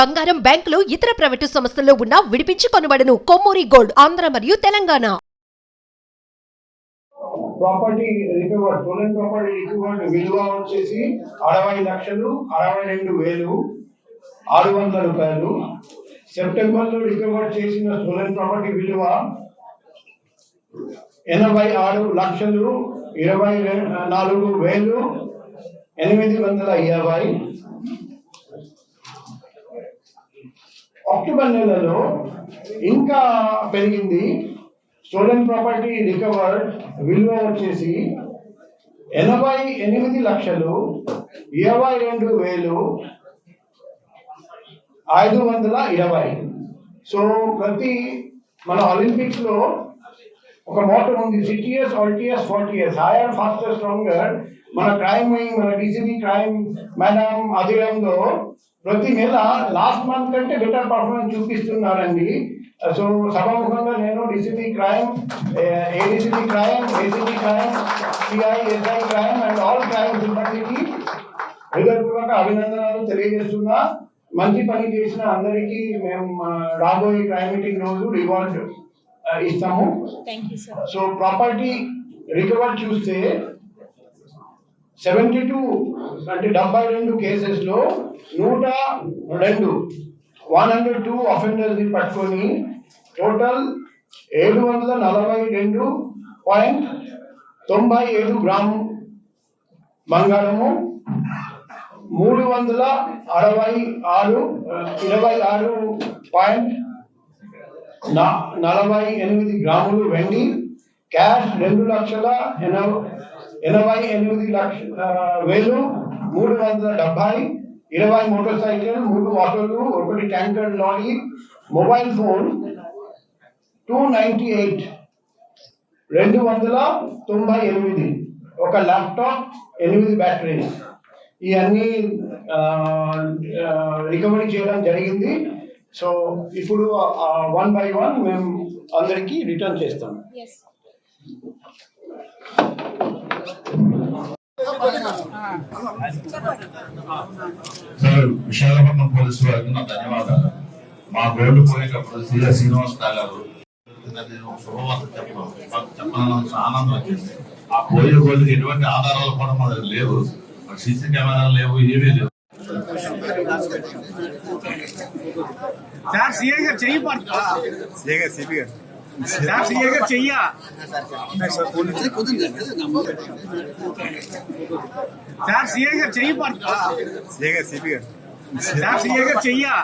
బంగారం బ్యాంకులు ఇతర ప్రైవేటు సంస్థల్లో ఉన్న విడిపించి కొనబడను. కొమ్మూరి గోల్డ్ ఆంధ్ర మరియు Telangana. Property recover stolen property recovered విలువ వచ్చేసి అరవై లక్షలు అరవై రెండు వేలు ఆరు వందల రూపాయలు. సెప్టెంబర్లో రికవర్ చేసిన స్టోలెన్ ప్రాపర్టీ విలువ ఎనభై ఆరు లక్షలు ఇరవై నాలుగు వేలు ఎనిమిది వందల యాభై. అక్టోబర్ నెలలో ఇంకా పెరిగింది. స్టోలెన్ ప్రాపర్టీ రికవర్డ్ విలువ వచ్చేసి ఎనభై ఎనిమిది లక్షలు ఇరవై రెండు వేలు ఐదు వందల ఇరవై. సో ప్రతి మన ఒలింపిక్స్లో ఒక మోటర్ ఉంది సిటీఎస్ ఆల్టీఎస్ ఫార్టీఎస్ హైయర్ ఫాస్టర్ స్ట్రాంగర్ మన క్రైమ్ వింగ్ మన డీసీబీ క్రైమ్ మేడం అధిరంలో ప్రతి నెల లాస్ట్ మంత్ కంటే బెటర్ పర్ఫార్మెన్స్ చూపిస్తున్నారండి. సో సభాముఖంగా నేను DCB crime ADCB crime ACB crime CI SI crime and all crime సిబ్బందికి హృదయపూర్వక అభినందనలు తెలియజేస్తున్నా. మంచి పని చేసిన అందరికీ మేము రాబోయే క్రైమ్ మీటింగ్ రోజు రివార్డ్ ఇస్తాము. సో ప్రాపర్టీ రికవర్ చూస్తే సెవెంటీ టూ అంటే డెబ్బై రెండు కేసెస్లో నూట రెండు. వన్ హండ్రెడ్ టూ అఫెండర్స్ని పట్టుకొని టోటల్ ఏడు వందల నలభై రెండు పాయింట్ తొంభై ఏడు గ్రాము బంగారము మూడు వందల అరవై ఆరు ఇరవై ఆరు పాయింట్ నా- నలభై ఎనిమిది గ్రాములు వెండి క్యాష్ రెండు లక్షల ఎనభై ఎనభై ఎనిమిది లక్ష వేలు మూడు వందల డెబ్బై ఇరవై మోటార్ సైకిల్ మూడు ఆటోలు ఒకటి tanker lorry mobile phone two ninety eight రెండు వందల తొంభై ఎనిమిది ఒక ల్యాప్టాప్ ఎనిమిది బ్యాటరీస్ ఇవన్నీ రికవరీ చేయడం జరిగింది. సో ఇప్పుడు వన్ బై వన్ మేము అందరికీ రిటర్న్ చేస్తాం. సార్ విశాఖపట్నం పోలీసు వారికి నా ధన్యవాదాలు. మా గోల్డ్ పోయేటప్పుడు సీఎస్ శ్రీనివాస్ గారు శుభవార్త చెప్పడం చెప్పాలని ఆనందం వచ్చింది ఆ పోయే గోల్డ్కి ఎటువంటి ఆధారాలు కూడా మా దగ్గర లేవు సీసీ కెమెరాలు లేవు ఏమీ లేవు. సార్ సీఏ గారు చెయ్యి పడతా సీఏ గారు సిపి గారు. చెయ్యా సార్ సీఏ గారు చెయ్యి పడతా సీఏ గారు సిపి గారు సార్ సీఏ గారు చెయ్యా